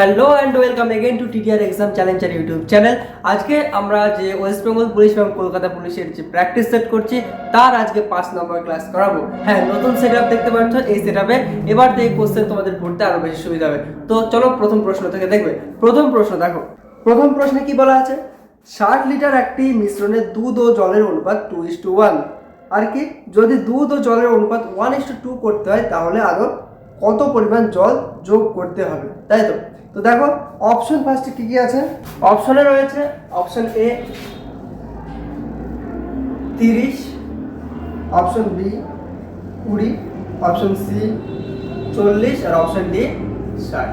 Hello and welcome again to TTR exam challenger YouTube channel আজকে আমরা যে West Bengal police এবং কলকাতা পুলিশের যে প্র্যাকটিস সেট করছি, তার আজকে পাঁচ নম্বর ক্লাস করাবো। হ্যাঁ নতুন সেট আপ দেখতে পাচ্ছ এই সেট আপে এবার থেকে কোশ্চেন তোমাদের পড়তে আরও বেশি সুবিধা হবে। তো চলো প্রথম প্রশ্ন থেকে দেখবে। প্রথম প্রশ্ন দেখো। প্রথম প্রশ্নে কি বলা আছে? ষাট লিটার একটি মিশ্রণে দুধ ও জলের অনুপাত টু ইস টু ওয়ান আর কি, যদি দুধ ও জলের অনুপাত ওয়ান ইস টু টু করতে হয়, তাহলে আরও কত পরিমাণ জল যোগ করতে হবে, তাই তো? তো দেখো অপশন ফার্স্টে কি কি আছে? অপশনে রয়েছে অপশন এ তিরিশ অপশন বি কুড়ি অপশন সি চল্লিশ আর অপশন ডি ষাট।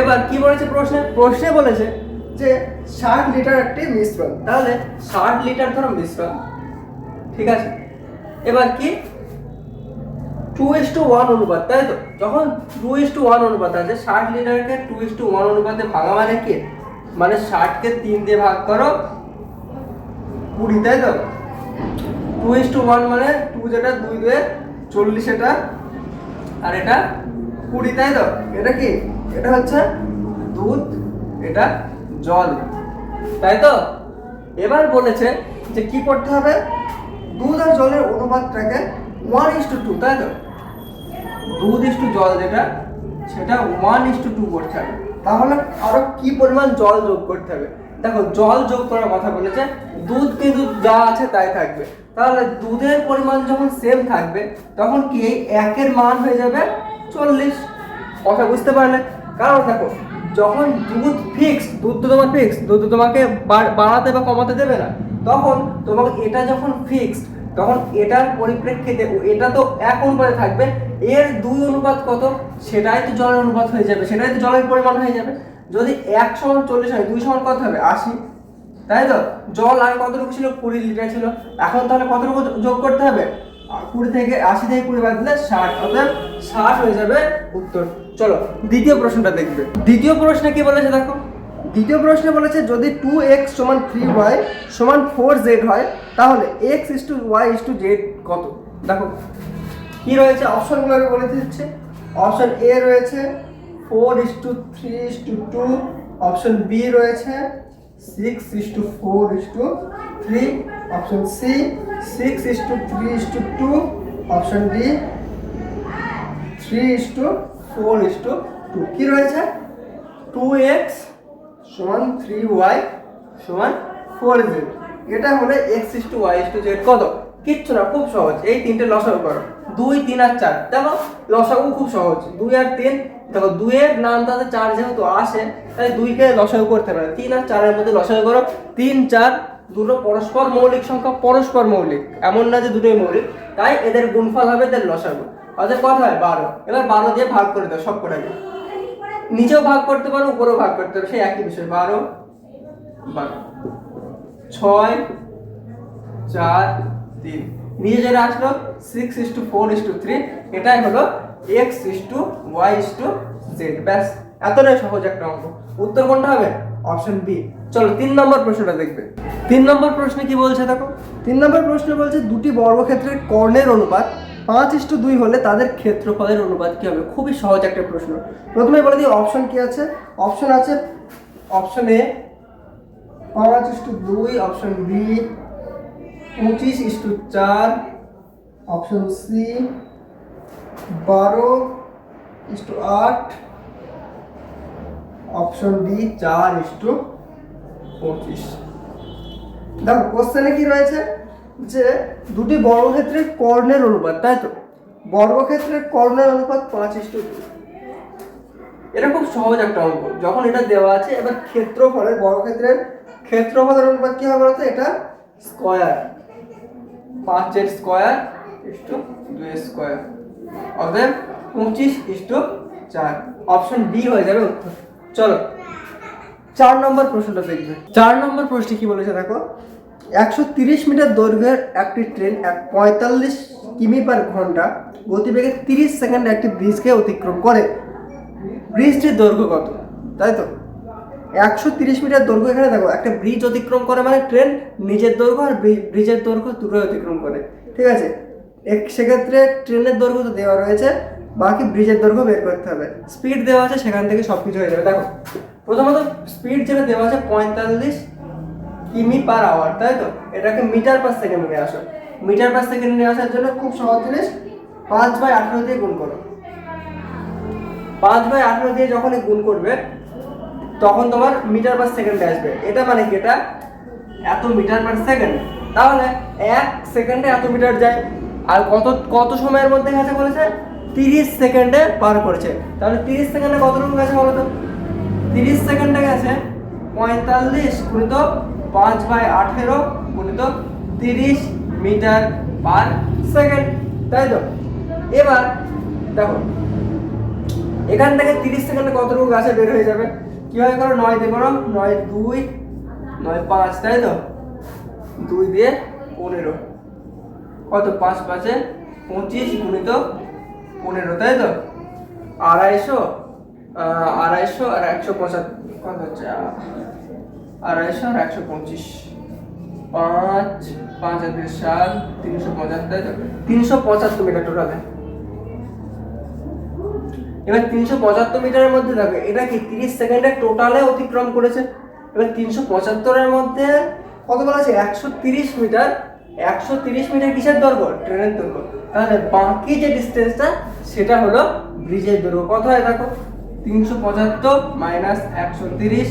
এবার কি বলেছে প্রশ্নে? প্রশ্নে বলেছে যে ষাট লিটার একটি মিশ্রণ। তাহলে ষাট লিটার ধরো মিশ্রণ, ঠিক আছে? এবার কি? টু ইস টু ওয়ান অনুপাত, তাই তো? যখন টু ইস টু ওয়ান অনুপাত আছে, ষাট লিটারকে টু ইস টু ওয়ান অনুপাতে ভাঙা মানে কি? মানে ষাটকে তিন দিয়ে ভাগ করো, কুড়ি, তাই তো? টু ইস টু ওয়ান মানে টু যেটা, দুই দুয়ে চল্লিশ এটা, আর এটা কুড়ি, তাই তো? এটা কি? এটা হচ্ছে দুধ, এটা জল, তাই তো? এবার বলেছে যে কি করতে হবে? দুধ আর জলের অনুপাতটাকে one is to two two তো? দুধ ইস্টু জল যেটা, সেটা ওয়ান ইস টু করতে হবে। তাহলে আরও কি পরিমাণ জল যোগ করতে হবে? দেখো, জল যোগ করার কথা বলেছে, দুধ কিন্তু যা আছে তাই থাকবে। তাহলে দুধের পরিমাণ যখন সেম থাকবে, তখন কি একের মান হয়ে যাবে চল্লিশ? কথা বুঝতে পারলে? কারণ দেখো, যখন দুধ ফিক্স দুধ তো তোমার ফিক্স দুধ তো তোমাকে বাড়াতে বা কমাতে দেবে না। তখন তোমাকে এটা যখন ফিক্সড তখন এটার পরিপ্রেক্ষিতে এটা তো এক অনুপাতে থাকবে এর দুই অনুপাত কত? সেটাই তো জলের অনুপাত হয়ে যাবে, সেটাই তো জলের পরিমাণ হয়ে যাবে। যদি এক সমান চল্লিশ হয়, দুই সমান কত হবে? আশি। তাই তো? জল আগে কতটুকু ছিল? কুড়ি লিটার ছিল। এখন তাহলে কতটুকু যোগ করতে হবে? কুড়ি থেকে আশি থেকে কুড়ি বাদ দিলে ষাট। অর্থাৎ ষাট হয়ে যাবে উত্তর। চলো, দ্বিতীয় প্রশ্নটা দেখবে। দ্বিতীয় প্রশ্নে কি বলেছে দেখো? দ্বিতীয় প্রশ্নে বলেছে, যদি টু এক্স সমান থ্রি ওয়াই সমান ফোর জেড হয়, তাহলে X is to Y is to Z কত? দেখো। কি রয়েছে অপশনগুলো আমি বলে দিচ্ছি অপশন এ রয়েছে four is to three is to two option B রয়েছে six is to four is to three option C six is to three is to two option D three is to four is to two কী রয়েছে two X সমান three Y সমান four Z এটা হলে X is to Y is to Z কত কিচ্ছু না, খুব সহজ। এই তিনটে লসাগু করো। দুই, তিন আর চার। দেখো, লসাগু খুব সহজ। দুই আর তিন, দেখো, দুইয়ের নাম তাতে চার, যেহেতু আসে, তাই দুইকে লসাগু করতে পারে। তিন আর চারের মধ্যে লসাগু করো। তিন, চার, দুটো পরস্পর মৌলিক সংখ্যা, পরস্পর মৌলিক। এমন না যে দুটোই মৌলিক। তাই এদের গুণফল হবে এদের লসাগু। অর্থাৎ কথা হয়? বারো। এবার বারো দিয়ে ভাগ করে দাও সব কটাকে নিচেও ভাগ করতে পারো, উপরেও ভাগ করতে পারো। সেই একই বিষয়। বারো বারো, ছয়, চার তিন। নিচে যেটা আসলো six is to four is to three এটাই হলো X is to Y is to Z ব্যাস, এতটাই সহজ একটা অঙ্ক। উত্তর কোনটা হবে? Option B. চলো, তিন নম্বর প্রশ্নটা দেখবে। তিন নম্বর প্রশ্নে কি বলছে দেখো? তিন নম্বর প্রশ্ন বলছে দুটি বর্গক্ষেত্রের কর্ণের অনুপাত, পাঁচ ইস্টু দুই হলে তাদের ক্ষেত্রফলের অনুপাত কি হবে? খুবই সহজ একটা প্রশ্ন। প্রথমে বলে দিই, অপশন কি আছে? অপশন আছে, অপশন এ, পাঁচ ইস্টু দুই, অপশন বি পঁচিশ ইস্টু চার অপশন সি বারো ইস্টু আট অপশন ডি চার ইস্টু পঁচিশ। দেখো কোশ্চেনে কি রয়েছে? যে দুটি বর্গক্ষেত্রের কর্ণের অনুপাত, তাই তো? বর্গক্ষেত্রের কর্ণের অনুপাত পাঁচ ইস্টু এটা খুব সহজ একটা অঙ্ক। যখন এটা দেওয়া আছে, এবার ক্ষেত্রফলের বর্গক্ষেত্রের ক্ষেত্রফলের অনুপাত কি হবে বলতো? এটা স্কয়ার পাঁচের স্কয়ার ইস্টু দুই স্কয়ার। অতএব পঁচিশ ইস্টু চার। অপশন বি হয়ে যাবে উত্তর। চলো, চার নম্বর প্রশ্নটা দেখবে। চার নম্বর প্রশ্নে কি বলেছে দেখো? একশো তিরিশ মিটার দৈর্ঘ্যের একটি ট্রেন এক পঁয়তাল্লিশ কিমি পার ঘণ্টা গতিবেগে তিরিশ সেকেন্ডে একটি ব্রিজকে অতিক্রম করে। ব্রিজটির দৈর্ঘ্য কত? তাই তো? একশো তিরিশ মিটার দৈর্ঘ্য এখানে দেখো, একটা ব্রিজ অতিক্রম করে মানে ট্রেন নিজের দৈর্ঘ্য আর ব্রি- ব্রিজের দৈর্ঘ্য দুটোই অতিক্রম করে, ঠিক আছে? সেক্ষেত্রে ট্রেনের দৈর্ঘ্য তো দেওয়া রয়েছে, বাকি ব্রিজের দৈর্ঘ্য বের করতে হবে। স্পিড দেওয়া আছে, সেখান থেকে সব কিছু হয়ে যাবে, দেখো। প্রথমত স্পিড যেটা দেওয়া আছে পঁয়তাল্লিশ কিমি পার আওয়ার তাই তো? এটাকে মিটার পার সেকেন্ড নিয়ে আসো। মিটার পার সেকেন্ড নিয়ে আসার জন্য খুব সহজ জিনিস, পাঁচ বাই আঠেরো দিয়ে গুণ করো। পাঁচ বাই আঠেরো দিয়ে যখনই গুণ করবে তখন তোমার মিটার পার সেকেন্ডে আসবে। এটা মানে কি এটা? এত মিটার পার সেকেন্ড তাহলে এক সেকেন্ডে এত মিটার যায়। আর কত কত সময়ের মধ্যে গেছে বলেছে? তিরিশ সেকেন্ডে পার করেছে। তাহলে তিরিশ সেকেন্ডে কতটুকু গেছে বলো তো? তিরিশ সেকেন্ডে গেছে পঁয়তাল্লিশ গুণিত পাঁচ বাই আঠেরো গুণিত তিরিশ মিটার পার সেকেন্ড তাই তো? এবার দেখো, এখান থেকে তিরিশ সেকেন্ডে কতটুকু গাছে বের হয়ে যাবে? কীভাবে করো? নয় দিয়ে করো। নয় দুই, নয় পাঁচ, তাই তো? দুই দিয়ে পনেরো। কত? পাঁচ, পাঁচে পঁচিশ গুণিত পনেরো, তাই তো? আড়াইশো আড়াইশো আর একশো পঁচাত্তর, কত হচ্ছে? আড়াইশো আর একশো পঁচিশ। পাঁচ পাঁচ হাজার সাত, তিনশো পঁচাত্তর তিনশো পঁচাত্তর মিটার টোটালে এবার তিনশো পঁচাত্তর মিটারের মধ্যে দেখো, এটা কি তিরিশ সেকেন্ডে টোটালে অতিক্রম করেছে? এবার তিনশো পঁচাত্তরের মধ্যে কত বলা আছে? একশো তিরিশ মিটার। একশো তিরিশ মিটার কিসের দৈর্ঘ্য? ট্রেনের দৈর্ঘ্য। তাহলে বাকি যে ডিস্টেন্সটা সেটা হলো ব্রিজের দৈর্ঘ্য। কত হয় দেখো? তিনশো পঁচাত্তর মাইনাস একশো তিরিশ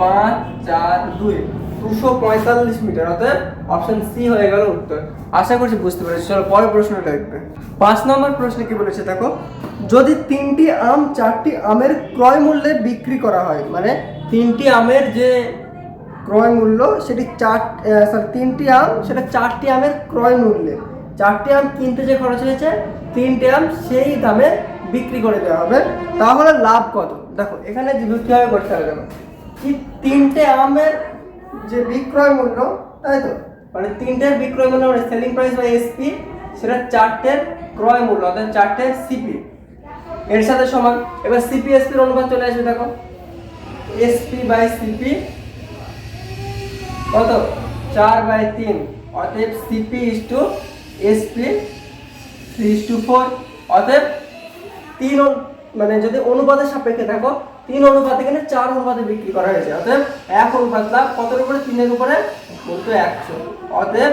পাঁচ চার দুই। দুশো পঁয়তাল্লিশ মিটার। অর্থাৎ অপশন সি হয়ে গেল উত্তর। আশা করছি বুঝতে পেরেছি। চলো পরের প্রশ্নটা দেখবে পাঁচ নম্বর প্রশ্নে কি বলেছে দেখো? যদি তিনটি আম, চারটি আমের ক্রয় মূল্যে বিক্রি করা হয় মানে তিনটি আমের যে ক্রয় মূল্য, সেটি চার সরি তিনটি আম, সেটা চারটি আমের ক্রয় মূল্যে। চারটি আম কিনতে যে খরচ হয়েছে, তিনটে আম সেই দামে বিক্রি করে দেওয়া হবে। তাহলে লাভ কত? দেখো, এখানে কীভাবে করতে হবে, দেখো। কি তিনটে আমের যে বিক্রয় মূল্য, তাই তো? মানে তিনটের বিক্রয় মূল্য মানে সেলিং প্রাইস বা এসপি সেটা চারটের ক্রয় মূল্য, অর্থাৎ চারটে সিপি এর সাথে সমান। এবার সিপি এসপির অনুপাত চলে আসবে, দেখো। এসপি বাই সিপি কত? চার বাই তিন। অতএব CP is to SP is to four অতএব তিন মানে যদি অনুপাতের সাপেক্ষে, দেখো, তিন অনুপাতে এখানে চার অনুপাতে বিক্রি করা হয়েছে। অতএব এক অনুপাত লাভ কতের উপরে? তিনের উপরে বলতো একশো। অতএব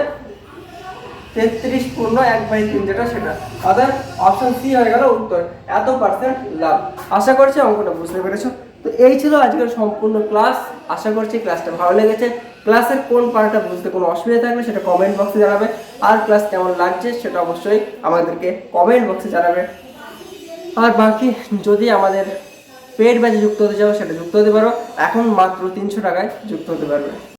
তেত্রিশ পূর্ণ এক বাই তিন, যেটা সেটা। অর্থাৎ অপশন সি হয়ে গেল উত্তর। এত পার্সেন্ট লাভ। আশা করছি অঙ্কটা বুঝতে পেরেছ? তো এই ছিল আজকের সম্পূর্ণ ক্লাস আশা করছি ক্লাসটা ভালো লেগেছে। ক্লাসের কোন পার্টটা বুঝতে কোনো অসুবিধা থাকলে সেটা কমেন্ট বক্সে জানাবে। আর ক্লাস কেমন লাগছে সেটা অবশ্যই আমাদেরকে কমেন্ট বক্সে জানাবে। আর বাকি যদি আমাদের পেড ব্যাচে যুক্ত হতে চাও সেটা যুক্ত হতে পারো। এখন মাত্র তিনশো টাকায় যুক্ত হতে পারবে।